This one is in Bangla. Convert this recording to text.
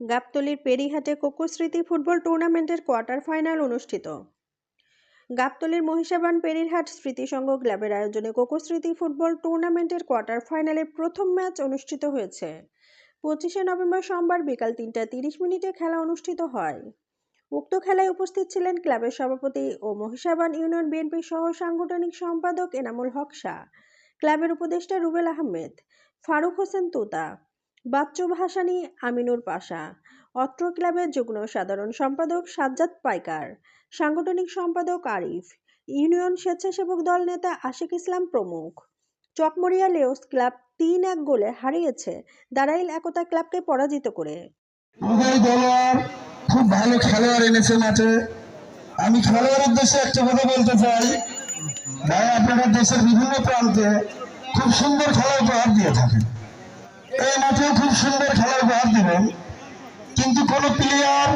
গাবতলীর পেরিহাটে কোকোস্মৃতি ফুটবল টুর্নামেন্টের কোয়ার্টার ফাইনাল অনুষ্ঠিত। গাবতলির মহিষাবান পেরিরহাট স্মৃতিসংঘ ক্লাবের আয়োজনে কোকোস্মৃতি ফুটবল টুর্নামেন্টের কোয়ার্টার ফাইনালে প্রথম ম্যাচ অনুষ্ঠিত হয়েছে। পঁচিশে নভেম্বর সোমবার বিকাল তিনটা তিরিশ মিনিটে খেলা অনুষ্ঠিত হয়। উক্ত খেলায় উপস্থিত ছিলেন ক্লাবের সভাপতি ও মহিষাবান ইউনিয়ন বিএনপির সহ সাংগঠনিক সম্পাদক এনামুল হক শাহ, ক্লাবের উপদেষ্টা রুবেল আহমেদ, ফারুক হোসেন তুতা বাচ্চু ভাসানী আমিনুর পাশা। অত্র ক্লাবের যুগ্ম সাধারণ সম্পাদক সাজ্জাদ পাইকার। সাংগঠনিক সম্পাদক আরিফ। ইউনিয়ন স্বেচ্ছাসেবক দল নেতা আশিক ইসলাম প্রমুখ। চকমরিয়া লেওস ক্লাব তিন এক গোলে হারিয়েছে দারাইল একতা ক্লাবকে পরাজিত করে। খুব ভালো খেলোয়াড় এনেছে মাঠে। আমি একটা কথা বলতে চাই। ভাই, আপনারা দেশের বিভিন্ন প্রান্তে খুব সুন্দর খেলা উপহার দিয়ে থাকেন। এই মাঠেও খুব সুন্দর খেলা উপহার দিবেন। কিন্তু কোনো প্লেয়ার